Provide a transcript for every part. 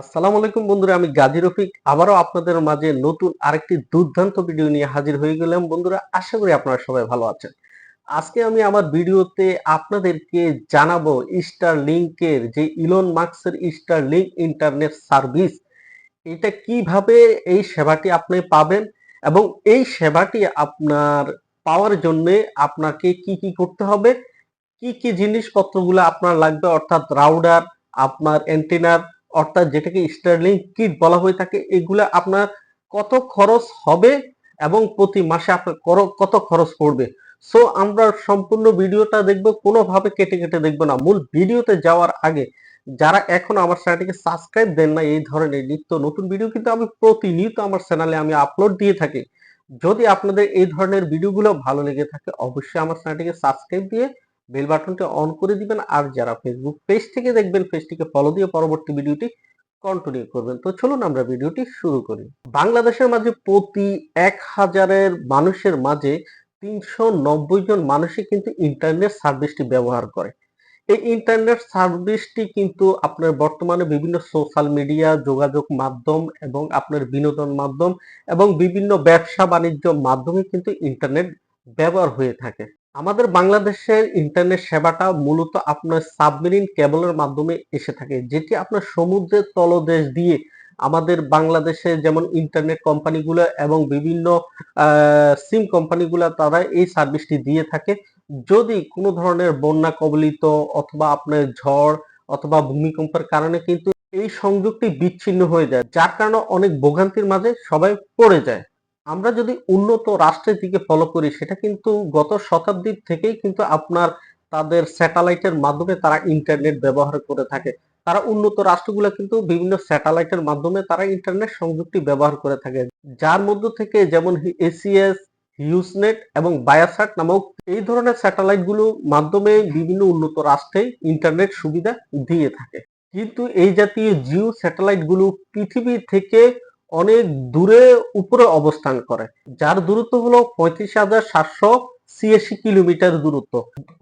আসসালামু আলাইকুম বন্ধুরা, আমি গাজী রফিক। আবারও আপনাদের মাঝে নতুন আরেকটি দুর্দান্ত ভিডিও নিয়ে হাজির হয়ে গেলাম। বন্ধুরা, আশা করি আপনারা সবাই ভালো আছেন। আজকে আমি আমার ভিডিওতে আপনাদেরকে জানাব স্টার লিংকের যে ইলন মার্কসের স্টার লিংক ইন্টারনেট সার্ভিস এটা কীভাবে এই সেবাটি আপনি পাবেন এবং এই সেবাটি আপনার পাওয়ার জন্য আপনাকে কি কি করতে হবে, কি কি জিনিসপত্রগুলো আপনার লাগবে, অর্থাৎ রাউডার আপনার অ্যান্টেনার অর্থাৎ যেটাকে স্টারলিং কিট বলা হয়ে থাকে, এগুলো আপনার কত খরচ হবে এবং প্রতি মাসে আপনার কত খরচ পড়বে। সো আমরা সম্পূর্ণ ভিডিওটা দেখব, কোনোভাবে কেটে কেটে দেখব না। মূল ভিডিওতে যাওয়ার আগে, যারা এখন আমার চ্যানেলটিকে সাবস্ক্রাইব দেন না এই ধরনের নিত্য নতুন ভিডিও কিন্তু আমি প্রতিনিয়ত আমার চ্যানেলে আমি আপলোড দিয়ে থাকি। যদি আপনাদের এই ধরনের ভিডিওগুলো ভালো লেগে থাকে, অবশ্যই আমার চ্যানেলটিকে সাবস্ক্রাইব দিয়ে বেল বাটনটি অন করে দিবেন আর যারা ফেসবুক পেজ থেকে দেখবেন পেজটিকে ফলো দিয়ে পরবর্তী ভিডিওটি কন্টিনিউ করবেন। তো চলুন আমরা ভিডিওটি শুরু করি। বাংলাদেশের মাঝে প্রতি এক হাজারের মানুষের মাঝে তিনশো নব্বই জন মানুষই কিন্তু ইন্টারনেট সার্ভিসটি ব্যবহার করে। এই ইন্টারনেট সার্ভিসটি কিন্তু আপনার বর্তমানে বিভিন্ন সোশ্যাল মিডিয়া যোগাযোগ মাধ্যম এবং আপনার বিনোদন মাধ্যম এবং বিভিন্ন ব্যবসা বাণিজ্য মাধ্যমে কিন্তু ইন্টারনেট ব্যবহার হয়ে থাকে। আমাদের বাংলাদেশের ইন্টারনেট সেবাটা মূলত আপনার সাবমেরিন কেবলের মাধ্যমে এসে থাকে, যেটি আপনার সমুদ্রের তলদেশ দিয়ে আমাদের বাংলাদেশে যেমন ইন্টারনেট কোম্পানিগুলো এবং বিভিন্ন সিম কোম্পানিগুলো তারা এই সার্ভিসটি দিয়ে থাকে। যদি কোনো ধরনের বন্যা কবলিত অথবা আপনার ঝড় অথবা ভূমিকম্পের কারণে কিন্তু এই সংযোগটি বিচ্ছিন্ন হয়ে যায়, যার কারণে অনেক ভোগান্তির মাঝে সবাই পড়ে যায়। আমরা যদি উন্নত রাষ্ট্রের দিকে ফলো করি, সেটা কিন্তু গত শতাব্দীর থেকেই কিন্তু আপনার তাদের স্যাটেলাইটের মাধ্যমে তারা ইন্টারনেট ব্যবহার করে থাকে। তারা উন্নত রাষ্ট্রগুলো কিন্তু বিভিন্ন স্যাটেলাইটের মাধ্যমে তারা ইন্টারনেট সংযুক্তি ব্যবহার করে থাকে। যার মধ্য থেকে যেমন এসিএস হিউজনেট এবং বায়াসাট নামক এই ধরনের স্যাটেলাইটগুলো মাধ্যমে বিভিন্ন উন্নত রাষ্ট্রে ইন্টারনেট সুবিধা দিয়ে থাকে। কিন্তু এই জাতীয় জিও স্যাটেলাইটগুলো পৃথিবী থেকে অনেক দূরে উপরে অবস্থান করে, যার দূরত্ব হলো পঁয়ত্রিশ হাজার সাতশো ছিয়াশি কিলোমিটার দূরত্ব।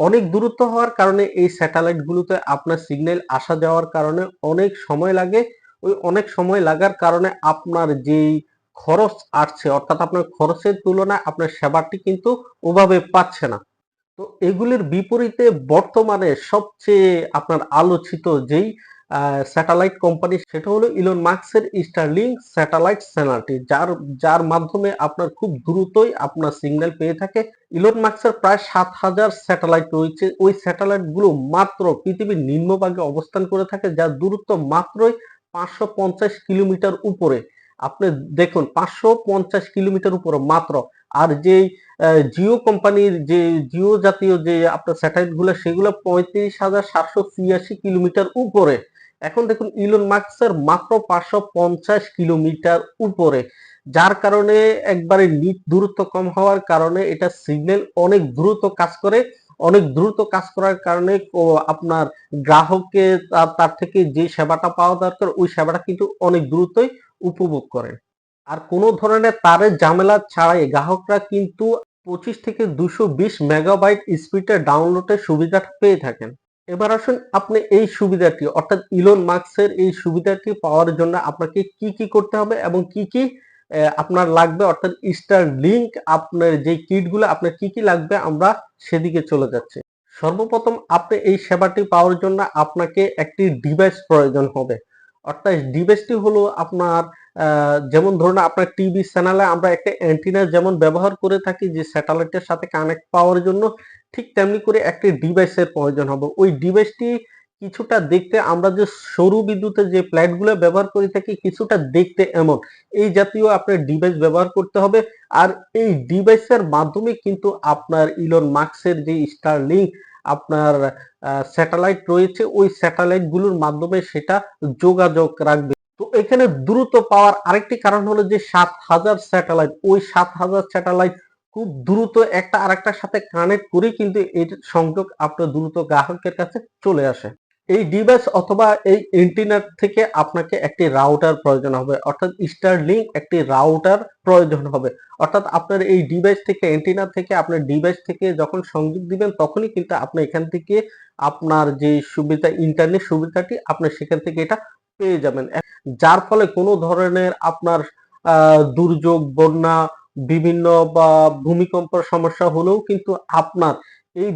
অনেক দূরত্ব হওয়ার কারণে এই স্যাটেলাইট গুলোতে আপনার সিগন্যাল আসা যাওয়ার কারণে অনেক সময় লাগে। ওই অনেক সময় লাগার কারণে আপনার যেই খরচ আসছে, অর্থাৎ আপনার খরচের তুলনায় আপনার সেবাটি কিন্তু ওভাবে পাচ্ছে না। তো এগুলির বিপরীতে বর্তমানে সবচেয়ে আপনার আলোচিত যেই স্যাটেলাইট কোম্পানি সেটা হলো ইলন মার্কসের স্টারলিং স্যাটেলাইট চ্যানেলটি, যার যার মাধ্যমে আপনার খুব দ্রুতই আপনার সিগন্যাল পেয়ে থাকে। ইলন মার্কসের প্রায় সাত হাজার স্যাটেলাইট রয়েছে। ওই স্যাটেলাইটগুলো মাত্র পৃথিবীর নিম্নভাগে অবস্থান করে থাকে, যার দূরত্ব মাত্রই পাঁচশো পঞ্চাশ কিলোমিটার উপরে। আপনি দেখুন, পাঁচশো পঞ্চাশ কিলোমিটার উপরে মাত্র। আর যেই জিও কোম্পানির যে, জিও জাতীয় যে আপনার স্যাটেলাইটগুলো, সেগুলো পঁয়ত্রিশ হাজার সাতশো ছিয়াশি কিলোমিটার উপরে। এখন দেখুন ইলন মার্কসের মাত্র পাঁচশো পঞ্চাশ কিলোমিটার উপরে, যার কারণে একবারে নিট দূরত্ব কম হওয়ার কারণে এটা সিগন্যাল অনেক দ্রুত কাজ করে। অনেক দ্রুত কাজ করার কারণে আপনার গ্রাহককে তার থেকে যে সেবাটা পাওয়া দরকার, ওই সেবাটা কিন্তু অনেক দ্রুতই উপভোগ করে আর কোনো ধরনের তারের ঝামেলা ছাড়াই গ্রাহকরা কিন্তু পঁচিশ থেকে দুশো বিশ মেগাবাইট স্পিডে ডাউনলোডের সুবিধাটা পেয়ে থাকেন। এবার আসুন আপনি এই সুবিধাটি, অর্থাৎ ইলন মার্কসের এই সুবিধাটি পাওয়ার জন্য আপনাকে কি কি করতে হবে এবং কি কি আপনার লাগবে, অর্থাৎ স্টার লিংক আপনার যে কিটগুলো আপনার কি কি লাগবে আমরা সেদিকে চলে যাচ্ছি। সর্বপ্রথম আপনি এই সেবাটি পাওয়ার জন্য আপনাকে একটি ডিভাইস প্রয়োজন হবে। অর্থাৎ ডিভাইসটি হলো আপনার যেমন ধরুন আপনার টিভি চ্যানেলে আমরা একটা অ্যান্টিনা যেমন ব্যবহার করে থাকি যে স্যাটেলাইটের সাথে কানেক্ট পাওয়ার জন্য ঠিক তেমনি করে একটি ডিভাইসের প্রয়োজন হবে। ওই ডিভাইসটি কিছুটা দেখতে আমরা যে সরু বিদ্যুতের যে প্ল্যাটগুলো ব্যবহার করে থাকি, কিছুটা দেখতে এমন। এই জাতীয় আপনার ডিভাইস ব্যবহার করতে হবে। আর এই ডিভাইসের মাধ্যমে কিন্তু আপনার ইলন মার্কসের যে স্টার লিঙ্ক আপনার স্যাটেলাইট রয়েছে, ওই স্যাটেলাইটগুলোর মাধ্যমে সেটা যোগাযোগ রাখবে। তো এখানে দ্রুত পাওয়ার আরেকটি কারণ হলো যে সাত হাজার স্যাটেলাইট ওই সাত হাজার স্যাটেলাইট খুব দ্রুত একটা আরেকটার সাথে কানেক্ট করে কিন্তু এর সংযোগ আপনার দ্রুত গ্রাহকের কাছে চলে আসে। এই ডিভাইস অথবা এই ইন্টারনেট থেকে আপনাকে একটি রাউটার প্রয়োজন হবে, অর্থাৎ স্টার লিঙ্ক একটি রাউটার প্রয়োজন হবে। অর্থাৎ আপনার এই ডিভাইস থেকে এন্টিনা থেকে, আপনার ডিভাইস থেকে যখন সংযোগ দিবেন, তখনই কিন্তু আপনি এখান থেকে আপনার যে সুবিধা ইন্টারনেট সুবিধাটি, আপনি সেখান থেকে এটা পেয়ে যাবেন। যার ফলে কোনো ধরনের আপনার দুর্যোগ, বন্যা বিভিন্ন, বা ভূমিকম্পের সমস্যা হলেও কিন্তু আপনার এই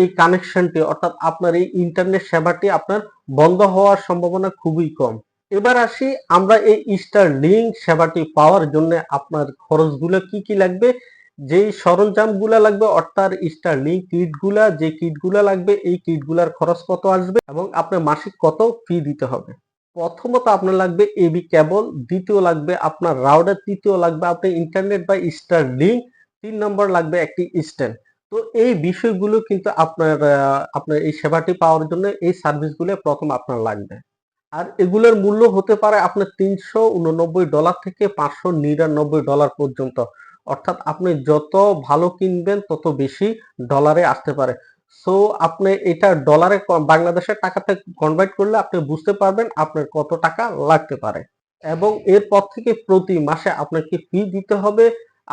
এই কানেকশনটি অর্থাৎ আপনার এই ইন্টারনেট সেবাটি আপনার বন্ধ হওয়ার সম্ভাবনা খুবই কম। এবার আসি আমরা এই স্টার লিঙ্ক সেবাটি পাওয়ার জন্য আপনার খরচগুলো কি কি লাগবে? যেই সরঞ্জামগুলা লাগবে, অর্থাৎ স্টার লিঙ্ক কিটগুলা যে কিটগুলা লাগবে, এই কিটগুলার খরচ কত আসবে এবং আপনার মাসিক কত ফি দিতে হবে? প্রথমত আপনার লাগবে এবি কেবল দ্বিতীয় লাগবে আপনার রাউটার তৃতীয় লাগবে আপনার ইন্টারনেট বা স্টার লিঙ্ক তিন নম্বর লাগবে একটি স্ট্যান্ড তো এই বিষয়গুলো কিন্তু আপনার আপনার এই সেবাটি পাওয়ার জন্য এই সার্ভিসগুলো প্রথম আপনার লাগবে। আর এগুলোর মূল্য হতে পারে আপনার তিনশো উননব্বই ডলার থেকে পাঁচশো নিরানব্বই ডলার পর্যন্ত। অর্থাৎ আপনি যত ভালো কিনবেন, তত বেশি ডলারে আসতে পারে। সো আপনি এটা ডলারে বাংলাদেশের টাকাতে কনভার্ট করলে আপনি বুঝতে পারবেন আপনার কত টাকা লাগতে পারে। এবং এরপর থেকে প্রতি মাসে আপনাকে ফি দিতে হবে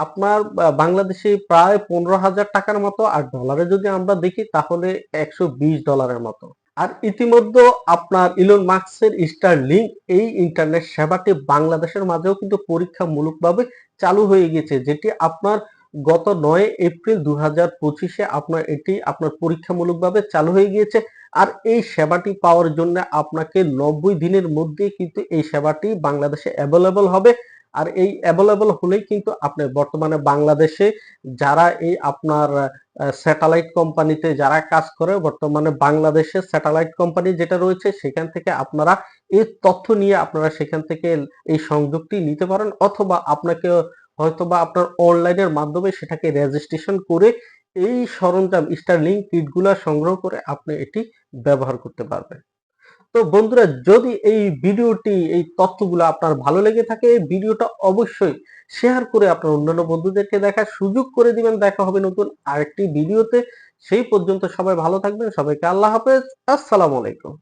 আপনার বাংলাদেশে প্রায় পনেরো হাজার টাকার মতো আর ডলারে যদি আমরা দেখি তাহলে একশো বিশ ডলারের মতো। আর ইতিমধ্যে আপনার ইলন মার্কসের স্টার লিঙ্ক এই ইন্টারনেট সেবাটি বাংলাদেশের মাঝেও কিন্তু পরীক্ষামূলকভাবে চালু হয়ে গেছে, যেটি আপনার গত নয় এপ্রিল দু হাজার পঁচিশে আপনার এটি আপনার পরীক্ষামূলকভাবে চালু হয়ে গিয়েছে। আর এই সেবাটি পাওয়ার জন্য আপনাকে নব্বই দিনের মধ্যে কিন্তু এই সেবাটি বাংলাদেশে অ্যাভেলেবল হবে। আর এই অ্যাভেলেবল হলেই কিন্তু আপনি বর্তমানে বাংলাদেশে যারা এই আপনার স্যাটেলাইট কোম্পানিতে যারা কাজ করে, বর্তমানে বাংলাদেশে স্যাটেলাইট কোম্পানি যেটা রয়েছে, সেখান থেকে আপনারা এই তথ্য নিয়ে আপনারা সেখান থেকে এই সংযোগটি নিতে পারেন। অথবা আপনাকে হয়তোবা আপনার অনলাইনের মাধ্যমে সেটাকে রেজিস্ট্রেশন করে এই সরঞ্জাম স্টারলিংক কিটগুলা সংগ্রহ করে আপনি এটি ব্যবহার করতে পারবেন। তো বন্ধুরা, যদি এই ভিডিওটি, এই তথ্যগুলো আপনার ভালো লেগে থাকে, এই ভিডিওটা অবশ্যই শেয়ার করে আপনার অন্যান্য বন্ধুদেরকে দেখার সুযোগ করে দিবেন। দেখা হবে নতুন আরেকটি ভিডিওতে। সেই পর্যন্ত সবাই ভালো থাকবেন। সবাইকে আল্লাহ হাফেজ। আসসালামু আলাইকুম।